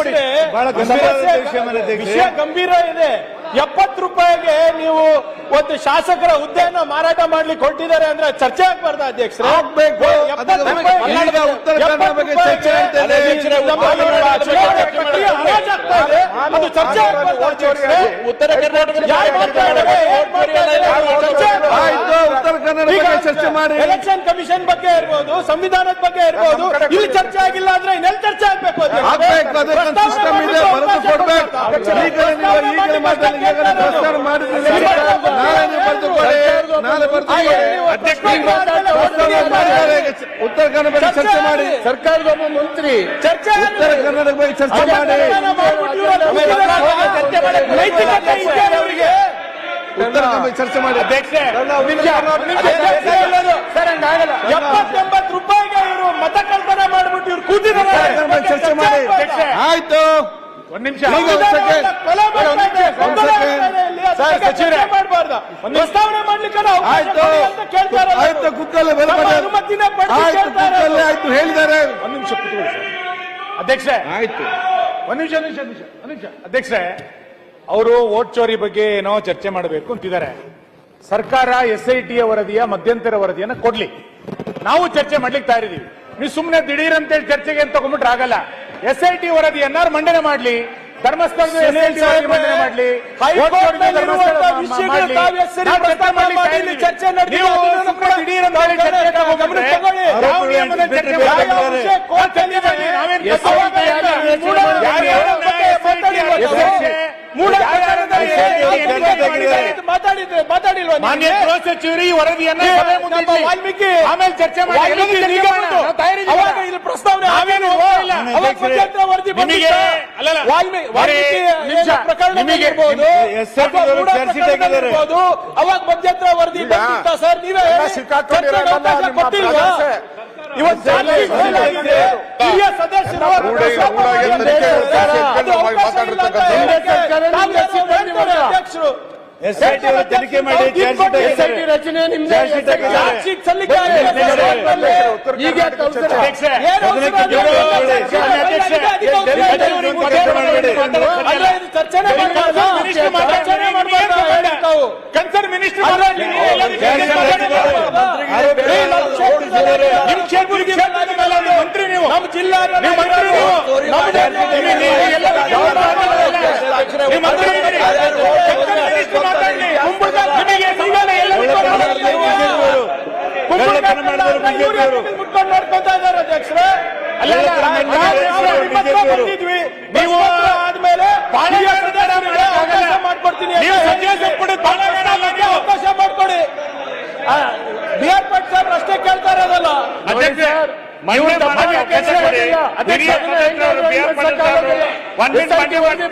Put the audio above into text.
ಕೊಡಿ. ವಿಷಯ ಗಂಭೀರ ಇದೆ. ಎಪ್ಪತ್ತು ರೂಪಾಯಿಗೆ ನೀವು ಒಂದು ಶಾಸಕರ ಹುದ್ದೆಯನ್ನು ಮಾರಾಟ ಮಾಡ್ಲಿಕ್ಕೆ ಹೊರಟಿದ್ದಾರೆ ಅಂದ್ರೆ ಚರ್ಚೆ ಆಗ್ಬಾರ್ದ ಅಧ್ಯಕ್ಷರೇ? ಚರ್ಚೆ. ಅದು? ಉತ್ತರ ಕರ್ನಾಟಕದ ಕನ್ನಡ ಬಗ್ಗೆ ಚರ್ಚೆ ಮಾಡಿ ಎಲೆಕ್ಷನ್ ಕಮಿಷನ್ ಬಗ್ಗೆ ಇರ್ಬೋದು ಸಂವಿಧಾನದ ಬಗ್ಗೆ ಇರ್ಬೋದು ಇಲ್ಲಿ ಚರ್ಚೆ ಆಗಿಲ್ಲ ಅಂದ್ರೆ ಇನ್ನೆಲ್ಲಿ ಚರ್ಚೆ ಆಗ್ಬೇಕು ಅಧ್ಯಕ್ಷರೇ? ಆಗ್ಬೇಕು ಅದಕ್ಕೊಂದು ಸಿಸ್ಟಮ್ ಇದೆ ಬರೆದು ಕೊಡ್ಬೇಕು ಈಗಲೇ ನೀವು ಈಗಲೇ ಮಾತಾಡಿ ಈಗಲೇ ಪ್ರಸ್ತಾರ ಮಾಡಿದ್ರೆ ನಾಳೆ ನೀವು ಬರೆದು ಕೊಡಿ ನಾಳೆ ಬರೆದು ಕೊಡಿ ಪ್ರಸ್ತಾವ ಮಾಡಿದ್ದಾರೆ ಈಗ ಉತ್ತರ ಕನ್ನಡ ಬಗ್ಗೆ ಚರ್ಚೆ ಮಾಡಿ ಸರ್ಕಾರದ ಒಬ್ಬ ಮಂತ್ರಿ ಚರ್ಚೆ ಉತ್ತರ ಕನ್ನಡ ಬಗ್ಗೆ ಚರ್ಚೆ ಮಾಡಿ ನೈತಿಕತೆ ಇದೆ ಅವರಿಗೆ ಚರ್ಚೆ ಮಾಡಿ. ಎಪ್ಪತ್ತೊಂಬತ್ತು ರೂಪಾಯಿಗೆ ಇವರು ಮತ ಕಲ್ಪನೆ ಮಾಡ್ಬಿಟ್ಟು ಇವ್ರು ಕೂತಿದ್ದಾರೆ. ಚರ್ಚೆ ಮಾಡಿ. ಆಯ್ತು. ಒಂದ್ ನಿಮಿಷ. ಪ್ರಸ್ತಾವನೆ ಮಾಡ್ಲಿಕ್ಕೆ ಆಯ್ತು. ಅಂತ. ಅನುಮತಿನೇ ಆಯ್ತು. ಹೇಳಿದ್ದಾರೆ. ಒಂದ್ ನಿಮಿಷ ಕೂತ್ಕೊಳ್ಳಿ ಸರ್. ಅಧ್ಯಕ್ಷರೇ ಆಯ್ತು. ಒಂದ್ ನಿಮಿಷ ನಿಮಿಷ ನಿಮಿಷ ನಿಮಿಷ. ಅಧ್ಯಕ್ಷರೇ ಅವರು ವೋಟ್ ಚೋರಿ ಬಗ್ಗೆ ಏನೋ ಚರ್ಚೆ ಮಾಡಬೇಕು ಅಂತಿದ್ದಾರೆ. ಸರ್ಕಾರ ಎಸ್ ಐ ಟಿ ವರದಿಯ ಮಧ್ಯಂತರ ವರದಿಯನ್ನ ಕೊಡ್ಲಿ. ನಾವು ಚರ್ಚೆ ಮಾಡ್ಲಿಕ್ಕೆ ತಯಾರಿದ್ದೀವಿ ನೀವು ಸುಮ್ಮನೆ ದಿಢೀರ್ ಅಂತೇಳಿ ಚರ್ಚೆಗೆ ಅಂತ ತಗೊಂಡ್ಬಿಟ್ರೆ ಆಗಲ್ಲ. ಎಸ್ ಐ ಟಿ ವರದಿಯನ್ನ ಮಂಡನೆ ಮಾಡ್ಲಿ. ಧರ್ಮಸ್ಥಳದ ಎಸ್ ಐ ಟಿ ವರದಿ ಮಂಡನೆ ಮಾಡ್ಲಿ. ಹೈಕೋರ್ಟ್ ಮಾತಾಡಿದ್ರೆ ಮಾತಾಡಿಲ್ವಾ ಮಾನ್ಯ ನಿಮಗೆ? ಗೃಹ ಸಚಿವರು ಈ ವರದಿಯನ್ನ ಏ, ಸಭೆ ಮುಂದೆ ಇಡ್ಲಿ. ವಾಲ್ಮೀಕಿ ಆಮೇಲೆ ಚರ್ಚೆ ಮಾಡಿ ವಾಲ್ಮೀಕಿ ಮಾಡೋಣ. ನಾವು ತಯಾರಿದ್ದೀವಿ. ಅವಾಗ ಇಲ್ಲಿ ಪ್ರಸ್ತಾವನೆ ನಾವೇನು? ಹೋಗಿಲ್ಲ. ಅವಾಗ ಮಧ್ಯಂತರ ವರದಿ ನಿಮಗೆ ಬಂದಿತ್ತಾ? ಅಲ್ಲಲ್ಲ. ವಾಲ್ಮೀಕಿ ಬರೀ ವಾಲ್ಮೀಕಿ ನಿಮಿಷ. ಪ್ರಕರಣ ನಿಮಗೆ ಇರ್ಬೋದು, ಅಥವಾ ಪ್ರಕರಣ. ಅವಾಗ ಮಧ್ಯಂತರ ವರದಿ ಬಂದಿತ್ತಾ ಸರ್ ನೀವೇ ಹೇಳಿ. ಚರ್ಚೆಗೆ ಅವಕಾಶ ಕೊಟ್ಟಿಲ್ವಾ? ಇವತ್ತು. ಹಿರಿಯ ಸದಸ್ಯರು ಇಲ್ಲ ಅಂತ ಹೇಳಕ್ಕೆ ತಾವು ಏನೋ ಅಧ್ಯಕ್ಷರು. ಎಸ್ ಐ ಟಿ ತನಿಖೆ ಮಾಡಿ ಹಾಕಿದ್ದಾರೆ. ರಚನೆ ತಾವು. ಕನ್ಸರ್ನ್ ಮಿನಿಸ್ಟರ್ ನಿಮ್ ಕ್ಷೇತ್ರಕ್ಕೆ ಕ್ಷೇತ್ರದಲ್ಲ, ನೀವು ಮಂತ್ರಿ ನೀವು ನಮ್ಮ ಜಿಲ್ಲಾ ನೀವು ಆದ್ಮೇಲೆ ಮಾಡ್ಕೊಡ್ತೀನಿ ಅವಕಾಶ ಮಾಡ್ಕೊಡಿ. ಬಿ ಆರ್ ಪಟ್ ಸಾಹೇಬ್ರು ಅಷ್ಟೇ ಕೇಳ್ತಾ ಇರೋದಲ್ಲ. ಅಧ್ಯಕ್ಷ ಮೊನ್ನೆ ಮಾನ್ಯ ಅಧ್ಯಕ್ಷ ಕೊಡಿ.